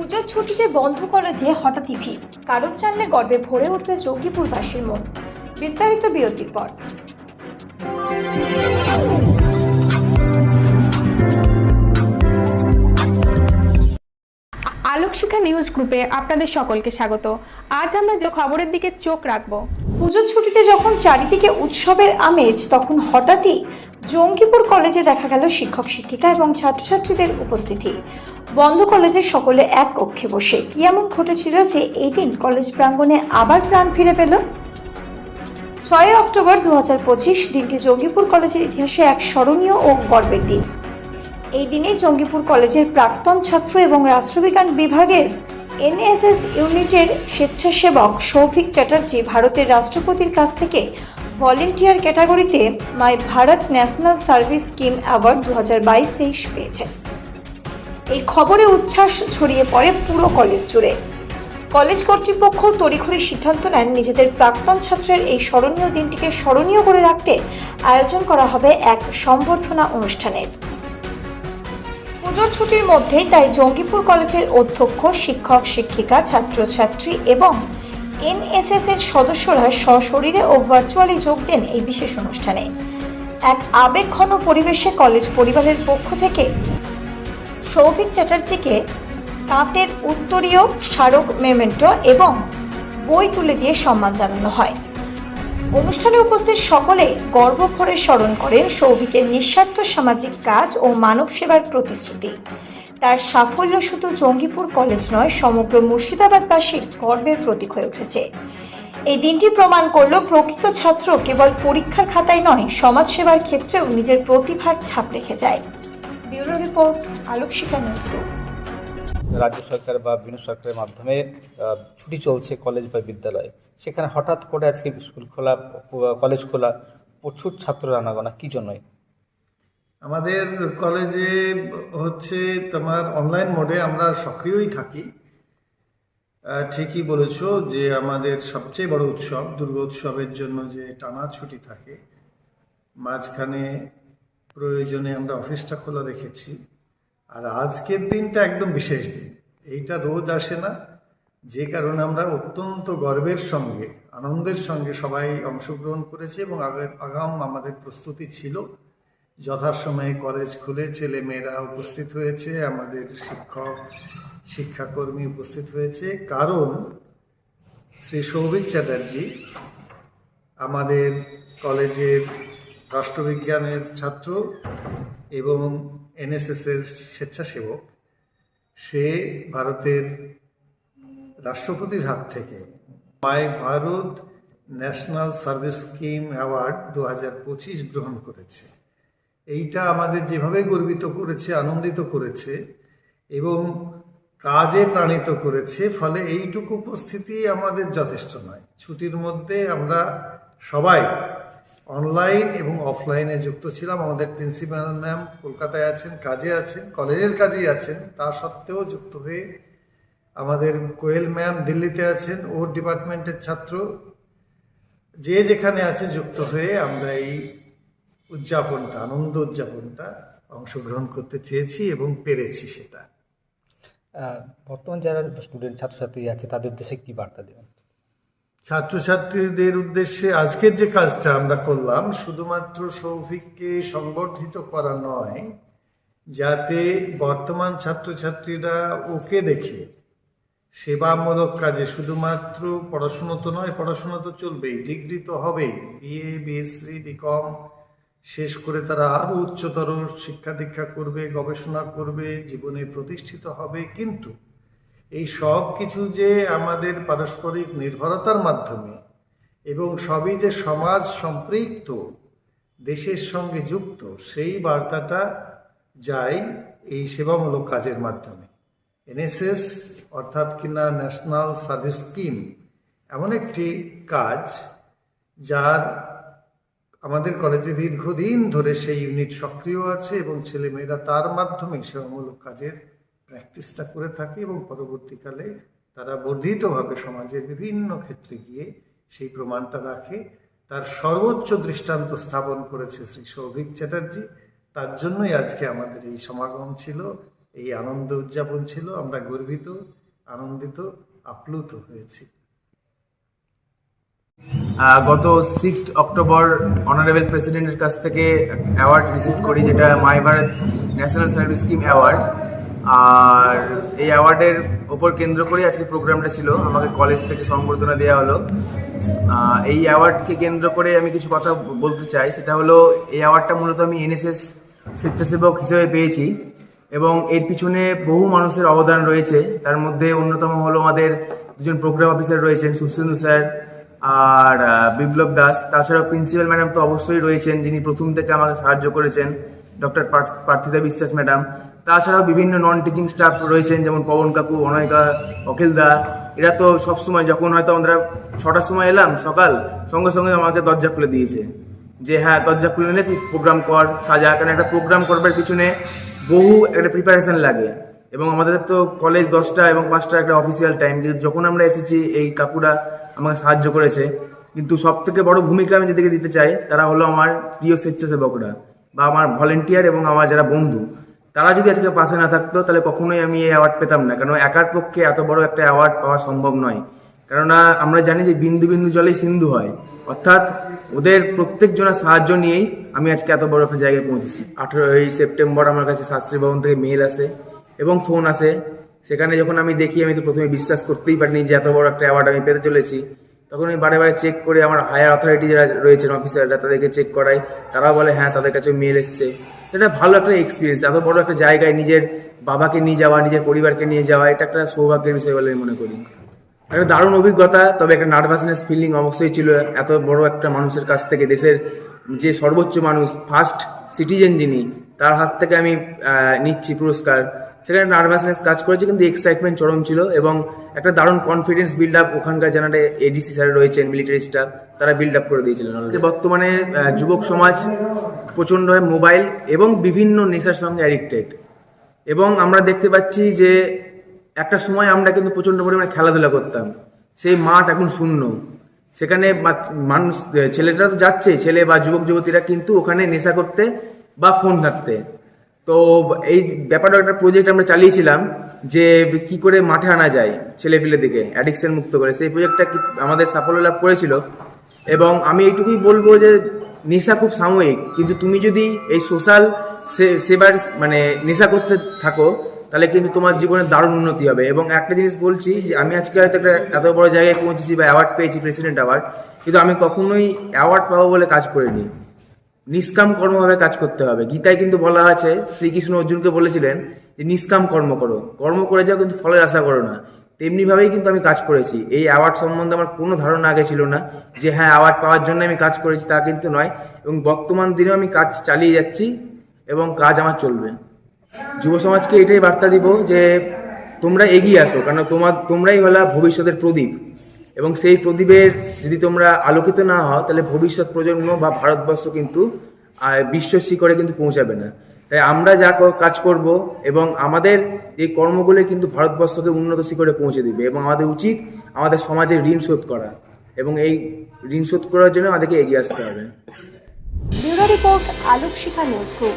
পুজোর ছুটিতে বন্ধ কলেজে হঠাৎই ভিড়। কারণ জানলে গর্বে ভরে উঠবে যোগীপুরবাসীর মন। বিস্তারিত বিরতির পর। আলোকশিখা নিউজ গ্রুপে আপনাদের সকলকে স্বাগত। আজ আমরা যে খবরের দিকে চোখ রাখব পুজোর ছুটিতে যখন চারিদিকে উৎসবের আমেজ, তখন হঠাৎই জঙ্গিপুর কলেজে দেখা গেল শিক্ষক, শিক্ষিকা এবং ছাত্রছাত্রীদের উপস্থিতি। বন্ধ কলেজে সকলে এক কক্ষে বসে। কি এমন ঘটেছিল যে এই দিন কলেজ প্রাঙ্গণে আবার প্রাণ ফিরে পেল? ছয় অক্টোবর দু হাজার পঁচিশ, দিনটি জঙ্গিপুর কলেজের ইতিহাসে এক স্মরণীয় ও গর্বের দিন। এই দিনে জঙ্গিপুর কলেজের প্রাক্তন ছাত্র এবং রাষ্ট্রবিজ্ঞান বিভাগের এনএসএস ইউনিটের স্বেচ্ছাসেবক সৌভিক চ্যাটার্জি ভারতের রাষ্ট্রপতির কাছ থেকে ভলেন্টিয়ার ক্যাটাগরিতে my Bharat national service scheme award দু হাজার বাইশ তেইশ পেয়েছেন এই খবরে উচ্ছ্বাস ছড়িয়ে পড়ে পুরো কলেজ জুড়ে। কলেজ কর্তৃপক্ষ তড়িঘড়ি সিদ্ধান্ত নেন নিজেদের প্রাক্তন ছাত্রের এই স্মরণীয় দিনটিকে স্মরণীয় করে রাখতে আয়োজন করা হবে এক সম্বর্ধনা অনুষ্ঠানের পুজোর ছুটির মধ্যেই তাই জঙ্গিপুর কলেজের অধ্যক্ষ, শিক্ষক, শিক্ষিকা, ছাত্রছাত্রী এবং এনএসএস এর সদস্যরা সশরীরে ও ভার্চুয়ালি যোগ দেন এই বিশেষ অনুষ্ঠানে। এক আবেগঘন পরিবেশে কলেজ পরিবারের পক্ষ থেকে সৌভিক চ্যাটার্জিকে তাঁতের উত্তরীয় স্মারক, মেমেন্টো এবং বই তুলে দিয়ে সম্মান জানানো হয়। অনুষ্ঠানে উপস্থিত সকলে গর্বভরে স্মরণ করেন সৌভিকের নিঃস্বার্থ সামাজিক কাজ ও মানব সেবার প্রতিশ্রুতি। তার সাফল্য শুধু জঙ্গিপুর কলেজ নয়, সমগ্র মুর্শিদাবাদবাসীর গর্বের প্রতীক হয়ে উঠেছে। এই দিনটি প্রমাণ করল প্রকৃত ছাত্র কেবল পরীক্ষার খাতায় নয়, সমাজসেবার ক্ষেত্রেও নিজের প্রতিভার ছাপ রেখে যায়। Bureau report Alok Shikha news রাজ্য সরকার বা বিভিন্ন সরকারের মাধ্যমে ছুটি চলছে কলেজ বা বিদ্যালয়ে। সেখানে হঠাৎ করে আজকে স্কুল খোলা কলেজ খোলা, প্রচুর ছাত্র আনাগোনা কি জন্যই? আমাদের কলেজে হচ্ছে তোমার অনলাইন মোডে আমরা সক্রিয়ই থাকি। ঠিকই বলেছ যে আমাদের সবচেয়ে বড় উৎসব দুর্গোৎসবের জন্য যে টানা ছুটি থাকে, মাঝখানে প্রয়োজনে আমরা অফিসটা খোলা রেখেছি। আর আজকের দিনটা একদম বিশেষ দিন। এইটা রোজ আসে না যে কারণে আমরা অত্যন্ত গর্বের সঙ্গে, আনন্দের সঙ্গে সবাই অংশগ্রহণ করেছি এবং আগে- আগাম আমাদের প্রস্তুতি ছিল। যথাসময়ে কলেজ খুলে ছেলে মেয়েরা উপস্থিত হয়েছে, আমাদের শিক্ষক, শিক্ষাকর্মী উপস্থিত হয়েছে। কারণ শ্রী সৌভিক চ্যাটার্জি আমাদের কলেজের রাষ্ট্রবিজ্ঞানের ছাত্র এবং এনএসএসের স্বেচ্ছাসেবক। সে ভারতের রাষ্ট্রপতির হাত থেকে my Bharat national service scheme award দু হাজার পঁচিশ গ্রহণ করেছে। এইটা আমাদের যেভাবে গর্বিত করেছে, আনন্দিত করেছে এবং কাজে প্রাণিত করেছে, ফলে এইটুকু উপস্থিতি আমাদের যথেষ্ট নয়। ছুটির মধ্যে আমরা সবাই অনলাইন এবং অফলাইনে যুক্ত ছিলাম। আমাদের প্রিন্সিপাল ম্যাম কলকাতায় আছেন, কাজে আছেন, কলেজের কাজেই আছেন। তা সত্ত্বেও যুক্ত হয়ে আমাদের কোয়েল ম্যাম দিল্লিতে আছেন ওর ডিপার্টমেন্টের ছাত্র। যে যেখানে আছে যুক্ত হয়ে আমরা এই উদযাপনটা আনন্দ উদযাপনটা অংশগ্রহণ করতে চেয়েছি এবং পেরেছি সেটা। বর্তমান যারা স্টুডেন্ট ছাত্রছাত্রী আছে তাদের উদ্দেশ্যে কি বার্তা দেবেন? ছাত্রছাত্রীদের উদ্দেশ্যে আজকের যে কাজটা আমরা করলাম শুধুমাত্র সৌভিককে সংবর্ধিত করা নয় যাতে বর্তমান ছাত্রছাত্রীরা ওকে দেখে সেবামূলক কাজে শুধুমাত্র পড়াশুনো তো নয়, পড়াশুনো তো চলবেই, ডিগ্রি তো হবেই। বিএ বিএসসি বিকম শেষ করে তারা আরও উচ্চতর শিক্ষা দীক্ষা করবে, গবেষণা করবে, জীবনে প্রতিষ্ঠিত হবে। কিন্তু এই সব কিছু যে আমাদের পারস্পরিক নির্ভরতার মাধ্যমে এবং সবই যে সমাজ সম্পৃক্ত, দেশের সঙ্গে যুক্ত, সেই বার্তাটা যায় এই সেবামূলক কাজের মাধ্যমে। এনএসএস অর্থাৎ কিনা ন্যাশনাল সার্ভিস স্কিম এমন একটি কাজ যার আমাদের কলেজে দীর্ঘদিন ধরে সেই ইউনিট সক্রিয় আছে এবং ছেলেমেয়েরা তার মাধ্যমে সেবামূলক কাজের প্র্যাকটিসটা করে থাকে এবং পরবর্তীকালে তারা বর্ধিতভাবে সমাজের বিভিন্ন ক্ষেত্রে গিয়ে সেই প্রমাণটা রাখে। তার সর্বোচ্চ দৃষ্টান্ত স্থাপন করেছে শ্রী সৌভিক চ্যাটার্জি। তার জন্যই আজকে আমাদের এই সমাগম ছিল। এই আনন্দ উদযাপন ছিল, আমরা গর্বিত, আনন্দিত, আপ্লুত হয়েছি। গত সিক্সথ অক্টোবর অনারেবল প্রেসিডেন্টের কাছ থেকে অ্যাওয়ার্ড রিসিভ করি, যেটা my Bharat national service scheme award আর এই অ্যাওয়ার্ডের ওপর কেন্দ্র করে আজকে প্রোগ্রামটা ছিল, আমাকে কলেজ থেকে সম্বর্ধনা দেওয়া হলো। এই অ্যাওয়ার্ডকে কেন্দ্র করে আমি কিছু কথা বলতে চাই, সেটা হলো, এই অ্যাওয়ার্ডটা মূলত আমি এনএসএস স্বেচ্ছাসেবক হিসেবে পেয়েছি। এবং এর পিছনে বহু মানুষের অবদান রয়েছে। তার মধ্যে অন্যতম হলো আমাদের দুজন প্রোগ্রাম অফিসার রয়েছেন সুশীন্দু স্যার আর বিপ্লব দাস। তাছাড়াও প্রিন্সিপাল ম্যাডাম তো অবশ্যই রয়েছেন, যিনি প্রথম থেকে আমাকে সাহায্য করেছেন, ডক্টর পার্থিতা বিশ্বাস ম্যাডাম। তাছাড়াও বিভিন্ন নন টিচিং স্টাফ রয়েছেন, যেমন পবন কাকু, অনয়কা, অখিল দা। এরা তো সবসময় যখন হয়তো আমরা ছটার সময় এলাম সকাল, সঙ্গে সঙ্গে আমাকে দরজা খুলে দিয়েছে। যে হ্যাঁ দরজা খুলে নিলে তুই প্রোগ্রাম কর, সাজা। কারণ একটা প্রোগ্রাম করবার পিছনে বহু একটা প্রিপারেশন লাগে। এবং আমাদের তো কলেজ দশটা এবং পাঁচটা একটা অফিসিয়াল টাইম কিন্তু যখন আমরা এসেছি, এই কাকুরা আমাকে সাহায্য করেছে। কিন্তু সব থেকে বড় ভূমিকা আমি যেদিকে দিতে চাই, তারা হলো আমার প্রিয় স্বেচ্ছাসেবকরা বা আমার ভলেন্টিয়ার এবং আমার যারা বন্ধু। তারা যদি আজকে পাশে না থাকতো, তাহলে কখনোই আমি এই অ্যাওয়ার্ড পেতাম না। কারণ একার পক্ষে এত বড় একটা অ্যাওয়ার্ড পাওয়া সম্ভব নয়। কেননা আমরা জানি যে বিন্দু বিন্দু জলেই সিন্ধু হয়। অর্থাৎ ওদের প্রত্যেক জনের সাহায্য নিয়েই আমি আজকে এত বড় একটা জায়গায় পৌঁছেছি। আঠেরোই সেপ্টেম্বর আমার কাছে শাস্ত্রী ভবন থেকে মেল আসে এবং ফোন আসে। সেখানে যখন আমি দেখি, আমি তো প্রথমে বিশ্বাস করতেই পারিনি যে এত বড় একটা অ্যাওয়ার্ড আমি পেতে চলেছি। তখন আমি বারে বারে চেক করে আমার হায়ার অথরিটি যারা রয়েছেন অফিসাররা তাদেরকে চেক করাই। তারাও বলে হ্যাঁ তাদের কাছে মেল এসছে। এটা ভালো একটা এক্সপিরিয়েন্স এত বড় একটা জায়গায় নিজের বাবাকে নিয়ে যাওয়া, নিজের পরিবারকে নিয়ে যাওয়া, এটা একটা সৌভাগ্যের বিষয় বলে আমি মনে করি। একটা দারুণ অভিজ্ঞতা, তবে একটা নার্ভাসনেস ফিলিং অবশ্যই ছিল। এত বড় একটা মানুষের কাছ থেকে, দেশের যে সর্বোচ্চ মানুষ ফার্স্ট সিটিজেন যিনি, তার হাত থেকে আমি নিচ্ছি পুরস্কার। সেখানে নার্ভাসনেস কাজ করেছে, কিন্তু এক্সাইটমেন্ট চরম ছিল এবং একটা দারুণ কনফিডেন্স বিল্ড আপ ওখানকার যারা এডিসি স্যার রয়েছেন মিলিটারি স্টাফ তারা বিল্ড আপ করে দিয়েছিলেন বর্তমানে যুবক সমাজ প্রচণ্ডভাবে মোবাইল এবং বিভিন্ন নেশার সঙ্গে অ্যাডিক্টেড এবং আমরা দেখতে পাচ্ছি যে একটা সময় আমরা কিন্তু প্রচণ্ড পরিমাণে খেলাধুলা করতাম। সেই মাঠ এখন শূন্য। সেখানে মানুষ ছেলেটা তো যাচ্ছে, ছেলে বা যুবক, যুবতীরা কিন্তু ওখানে নেশা করতে বা ফোন ঘাঁটতে। তো এই ব্যাপারটা একটা প্রজেক্ট আমরা চালিয়েছিলাম যে কি করে মাঠে আনা যায় ছেলে দিকে অ্যাডিকশন মুক্ত করে। সেই প্রজেক্টটা আমাদের সাফল্য লাভ করেছিল। এবং আমি এইটুকুই বলব যে নেশা খুব সাময়িক। কিন্তু তুমি যদি এই সোশ্যাল সেবার মানে নেশা করতে থাকো তাহলে কিন্তু তোমার জীবনে দারুণ উন্নতি হবে। এবং একটা জিনিস বলছি যে, আমি আজকে হয়তো একটা এত বড় জায়গায় পৌঁছেছি বা অ্যাওয়ার্ড পেয়েছি প্রেসিডেন্ট অ্যাওয়ার্ড কিন্তু আমি কখনোই অ্যাওয়ার্ড পাবো বলে কাজ করিনি। নিষ্কাম কর্মভাবে কাজ করতে হবে। গীতায় কিন্তু বলা আছে, শ্রীকৃষ্ণ অর্জুনকে বলেছিলেন যে, নিষ্কাম কর্ম করো। কর্ম করে যাও কিন্তু ফলের আশা করো না। তেমনিভাবেই কিন্তু আমি কাজ করেছি। এই অ্যাওয়ার্ড সম্বন্ধে আমার কোনো ধারণা আগে ছিল না যে হ্যাঁ অ্যাওয়ার্ড পাওয়ার জন্য আমি কাজ করেছি তা কিন্তু নয়। এবং বর্তমান দিনেও আমি কাজ চালিয়ে যাচ্ছি এবং কাজ আমার চলবে। যুব সমাজকে এটাই বার্তা দিব যে তোমরা এগিয়ে আসো কারণ তোমার, তোমরাই হলা ভবিষ্যতের প্রদীপ। এবং সেই প্রদীপের যদি তোমরা আলোকিত না হও, তাহলে ভবিষ্যৎ প্রজন্ম বা ভারতবর্ষ কিন্তু বিশ্ব শিখরে কিন্তু পৌঁছাবে না। তাই আমরা যা কাজ করব এবং আমাদের এই কর্মগুলো কিন্তু ভারতবর্ষকে উন্নত শিখরে পৌঁছে দিবে এবং আমাদের উচিত আমাদের সমাজের ঋণ শোধ করা এবং এই ঋণ শোধ করার জন্য আমাদেরকে এগিয়ে আসতে হবে। Report Alok Shikha news group